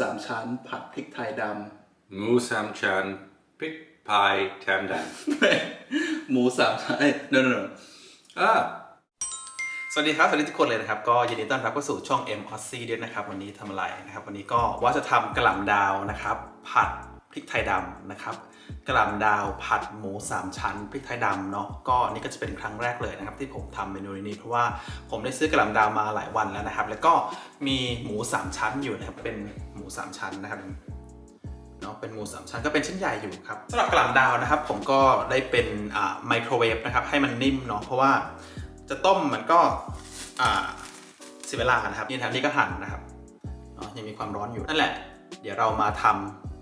สามชั้น ผัดพริกไทยด Mu sam chan, pig pie tam dam. ำหมูสามชั้นเอ้ย no no no Ah, สวัสดีครับ สวัสดีทุกคนเลยนะครับ ก็ยินดีต้อนรับเข้าสู่ช่อง M o s c ด้วยนะครับ วันนี้ทำอะไรนะครับ วันนี้ก็ว่าจะทำกระหล่ำดาวนะครับ ผัดพ ริกไทยดำนะครับกระหล่ำดาวผัดหมูสามชั้นพริกไทยดำเนาะก็นี่ก็จะเป็นครั้งแรกเลยนะครับ ที่ผมทำเมนูนี้เพราะว่าผมได้ซื้อกระหล่ำดาวมาหลายวันแล้วนะครับ แล้วก็มีหมูสามชั้นอยู่นะครับเป็นหมูสามชั้นนะครับเนาะเป็นหมูสามชั้นก็เป็นชิ้นใหญ่อยู่ครับสำหรับกระหล่ำดาวนะครับ ผมก็ได้เป็นไมโครเวฟนะครับให้มันนิ่มเนาะเพราะว่าจะต้มมันก็เสียเวลานะครับนี่แถมนี่ก็หั่นนะครับเนาะยังมีความร้อนอยู่นั่นแหละ เดี๋ยวเรามาทำ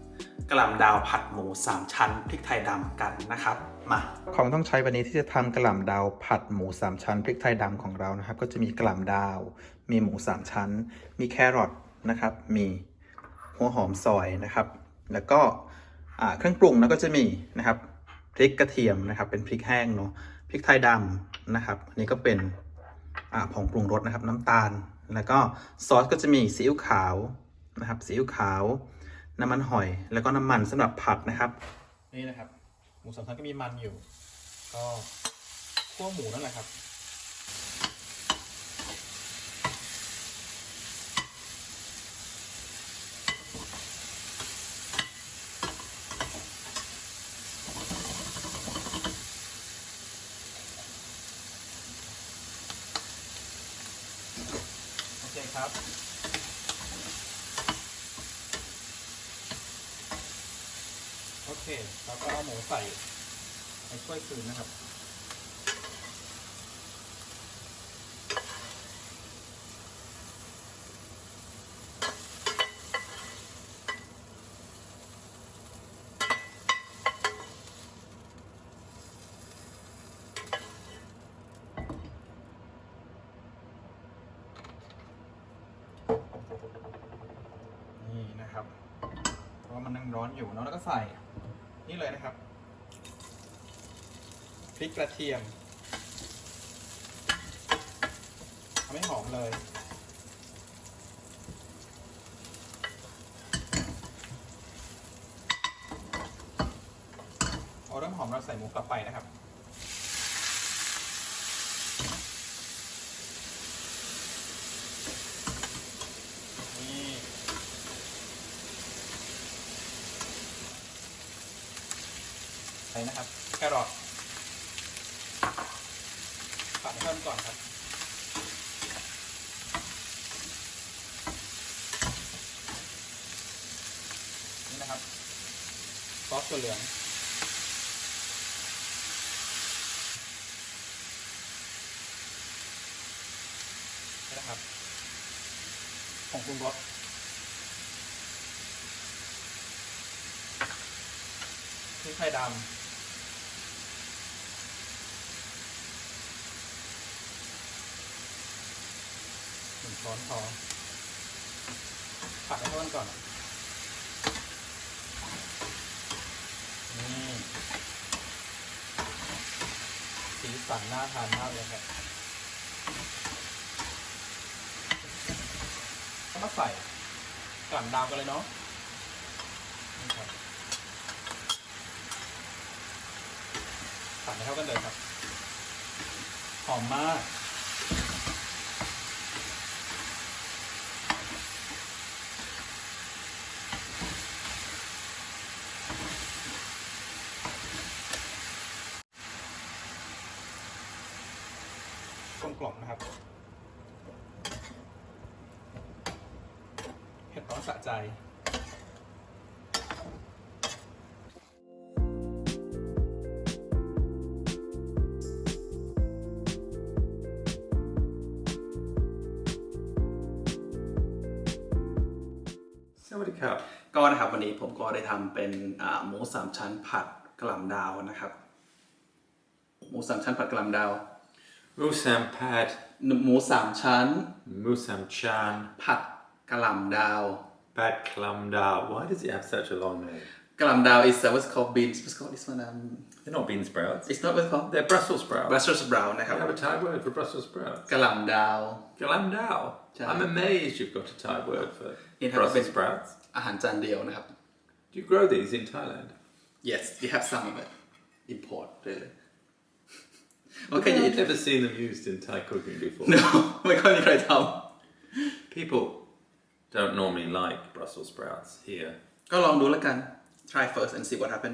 กระหล่ำดาวผัดหมูสามชั้นพริกไทยดำกันนะครับมาของต้องใช้วันนี้ที่จะทำกระหล่ำดาวผัดหมูสามชั้นพริกไทยดำของเรานะครับ ก็จะมีกระหล่ำดาว มีหมูสามชั้น มีแครอทนะครับ มีหัวหอมซอยนะครับ แล้วก็เครื่องปรุงแล้วก็จะมีนะครับพริกกระเทียมนะครับ เป็นพริกแห้งเนาะพริกไทยดำนะครับอันนี้ก็เป็นอผงปรุงรสนะครับ น้ำตาล แล้วก็ซอสก็จะมีซีอิ๊วขาวนะครับซีอิ๊วขาว น้ำมันหอย แล้วก็น้ำมันสำหรับผัดนะครับ นี่นะครับ หมูสามชั้นก็มีมันอยู่ ก็คั่วหมูนั่นแหละครับโอเคครับ โอ เคแล้วก็เอาหมูใส่ในถ้วยคืนนะครับ นี่นะครับ เพราะมันยังร้อนอยู่เนาะแล้วก็ใส่ นี้เลยนะครับพริกกระเทียมทำให้หอมเลย เอาเริ่มหอมเราใส่หมูกลับไปนะครับ นี่ ใส่นะครับแครอทผัดเพิ่มก่อนครับนี่นะครับซอสตัวเหลืองนี่นะครับผงปรุงรสพริกไทยดำ หนึ่งช้อนพอผัดให้เข้ากันก่อน นี่สีสันน่าทานมากเลยครับก็มาใส่กลั่นดาวกันเลยเนาะนี่ครับผัดให้เข้ากันเลยครับ หอมมาก ก ล่อมนะครับเผ็ดร้อนสะใจสวัสดีครับก็นะครับวันนี้ผมก็ได้ทำเป็นหมูสามชั้นผัดกล่ำดาวนะครับ หมูสามชั้นผัดกล่ำดาว mu sam pad, หมูสามชั้น mu sam chan, ผัดกระหล่ำดาว pad klam dal. Why does it have such a long name? กระหล่ำดาว is uh, what's called beans what's called this one um They're not bean sprouts. it's not what called They're Brussels sprouts. Brussels sprout นะครับ We have a Thai word for Brussels sprouts. กะหล่ำดาว Galam dao. Chai. I'm amazed you've got a Thai word for It has Brussels been- sprouts. อาหารจานเดียวนะครับ Do you grow these in Thailand? yes we have some of it import really Okay, okay I've never seen them used in Thai cooking before. no ไม่ค่อยมีใครท People don't normally like Brussels sprouts here. ำก็ลองดูแล้วกัน try first and see what happen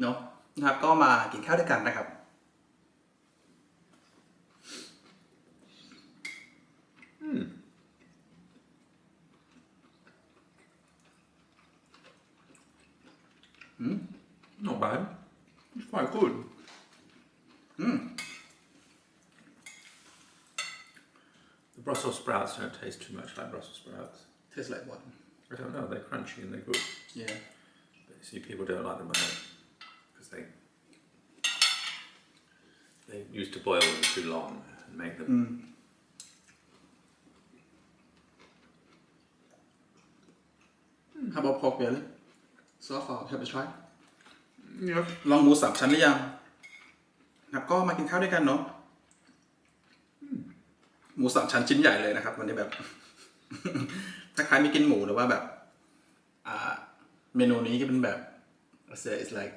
เนาะนะครับก็มากินข้าวด้วยกันนะครับ Not bad. It's quite good. The Brussels sprouts don't taste too much like Brussels sprouts. taste like what I don't know, they're crunchy and they're good. yeah But you see, people don't like them because they they used to boil them too long and make them. how about pork belly so far have you tried Yeah. ลองหมูสามชั้นหรือยัง นะครับก็มากินข้าวด้วยกันเนาะหมูสามชั้นชิ้นใหญ่เลยนะครับ วันนี้แบบ ถ้าใครไม่กินหมูหรือว่าแบบอ่าเมนูนี้ก็เป็นแบบ let's say it's like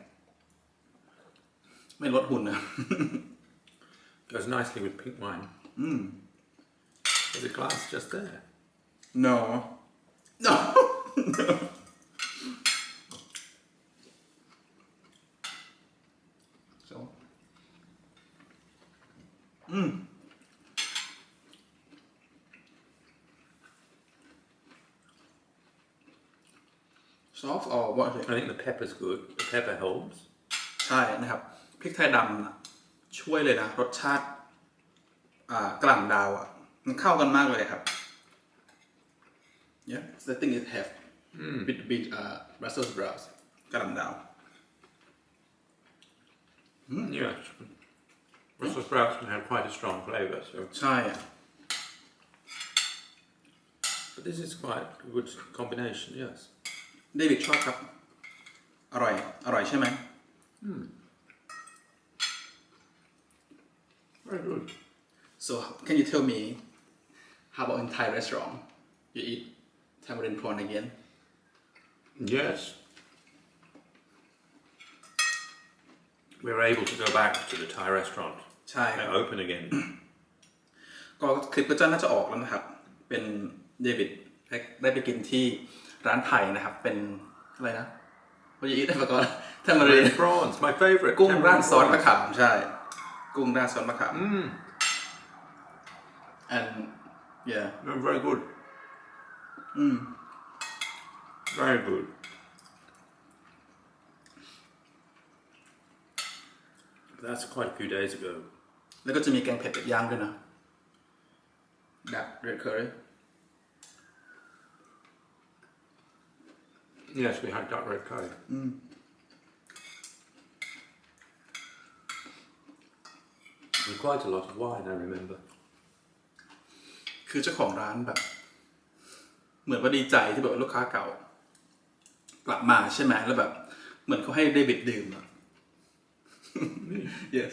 ไม่ลดหุ่นนะ Goes nicely with pink wine. There's a glass just there. no no soft or what is it I think the pepper's good. The pepper helps. ใช่นะครับพริกไทยดำน่ะช่วยเลยนะ รสชาติ อ่ากลั่นดาวอ่ะ มันเข้ากันมากเลยครับ yeah the thing is have bit bit uh Brussels sprouts กลั่นดาว Yeah. Brussels sprouts can have quite a strong flavour, so ใช่อ่ะ but this is quite a good combination, yes. เดวิดชอบครับ อร่อย อร่อยใช่ไหม Very good. so can you tell me how about in Thai restaurant you eat tamarind prawn again Yes. We're able to go back to the Thai restaurant. ใช่ครับ They're open again. ก็คลิปก็จะน่าจะออกแล้วนะครับ เป็นเดวิดได้ได้ไปกินที่ ร้านไทยนะครับ เป็นอะไรนะว่าจะอีทได้มาก่อนทามารี Tamarind prawns, my favourite. กุ้ง tamarind ราดซอส prawns. มะขามใช่ กุ้งราดซอสมะขาม Mm, and yeah they're very good. Very good. That's quite a few days ago. แล้วก็จะมีแกงเผ็ดเป็ดย่างด้วยนะดักเรดเคอรี่ Yes, we had duck red curry. And quite a lot of wine, I remember. คือเจ้าของร้านแบบ เหมือนว่าดีใจที่แบบว่าลูกค้าเก่า กลับมาใช่ไหมแล้วแบบ เหมือนเขาให้เดวิดดื่มอะ yes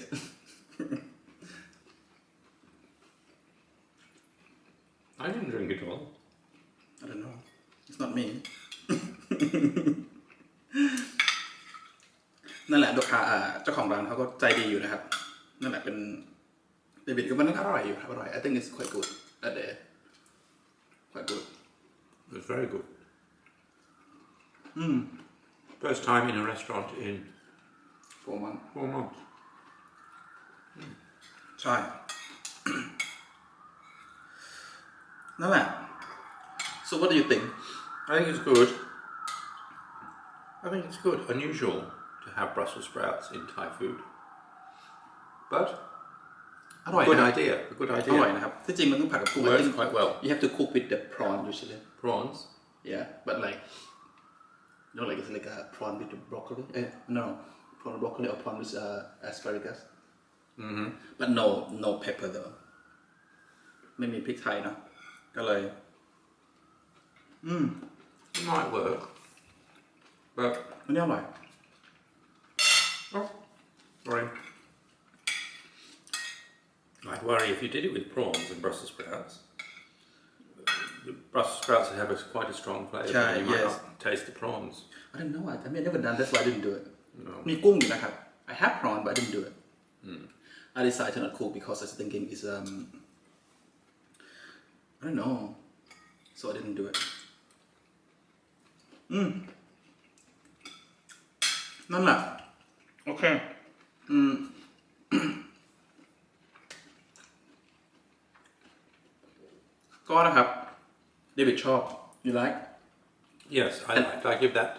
I didn't drink it all. I don't know it's not me นั่นแหละลูกค้าอ่าเจ้าของร้านเขาก็ใจดีอยู่นะครับ นั่นแหละเป็นเดวิดก็มันก็อร่อยอยู่ครับอร่อย I think it's quite good at the quite good It was very good. First time in a restaurant in for one four months. ใช่ นั่นแหละ so what do you think I think it's good. I think it's good. Unusual to have Brussels sprouts in Thai food. But อร่อย good นะ idea. A good อร่อย idea. นะครับ ที่จริงมันต้องผัดกับกุ้ง I Works think quite well. you have to cook with the prawn usually Prawns. yeah but like you know like it's like a prawn with the broccoli eh, no prawn with broccoli or prawn with uh, asparagus mm-hmm. but no no pepper though ไม่มีพริกไทยเนอะก็เลย It might work. But อันนี้อร่อย oh, Sorry. I'd worry if you did it with prawns and Brussels sprouts. The Brussels sprouts have a, quite a strong flavour. Chai, and you might yes. not taste the prawns. I don't know I I mean I never done that's why I didn't do it No. มีกุ้งอยู่นะครับ I have prawn but I didn't do it I decided to not cook because I was thinking is um I don't know so I didn't do it อืม นั่นแหละโอเค อืมก็นะครับเดวิดชอบ you like Yes, I like. I give that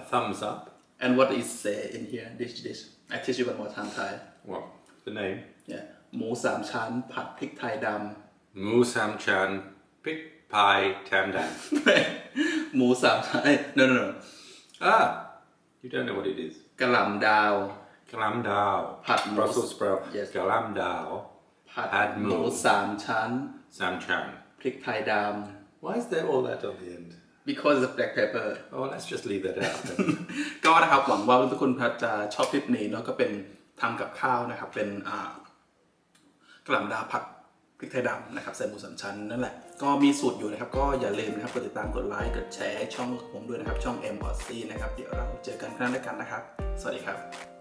a thumbs up. and what is say in here this dish I teach you one more time Thai What? The name? yeah หมูสามชั้นผัดพริกไทยด Moo Sam Chan Pig Pie Tam Dam. ำ หมูสามชั้นเอ้ย no no no Ah, you don't know what it is. กะหล่ำดาว Galam Dao. Pat moose. Brussels sprout. Yes. Galam Dao. ผัด Had หมู moose. สามชั้น Sam Chan. พริกไทยด Why is there all that on the end? ำ because of black pepper Oh, let's just leave that out. then. ก็นะครับหวังว่าทุกคนครับจะชอบคลิปนี้เนาะก็เป็นทำกับข้าวนะครับ เป็นอ่ากะหล่ำดาวผัดพริกไทยดำนะครับใส่หมูสามชั้นนั่นแหละ ก็มีสูตรอยู่นะครับ ก็อย่าลืมนะครับ กดติดตาม กดไลค์ กดแชร์ช่องผมด้วยนะครับ ช่อง M o c นะครับ เดี๋ยวเราเจอกันครั้งหน้ากันนะครับ สวัสดีครับ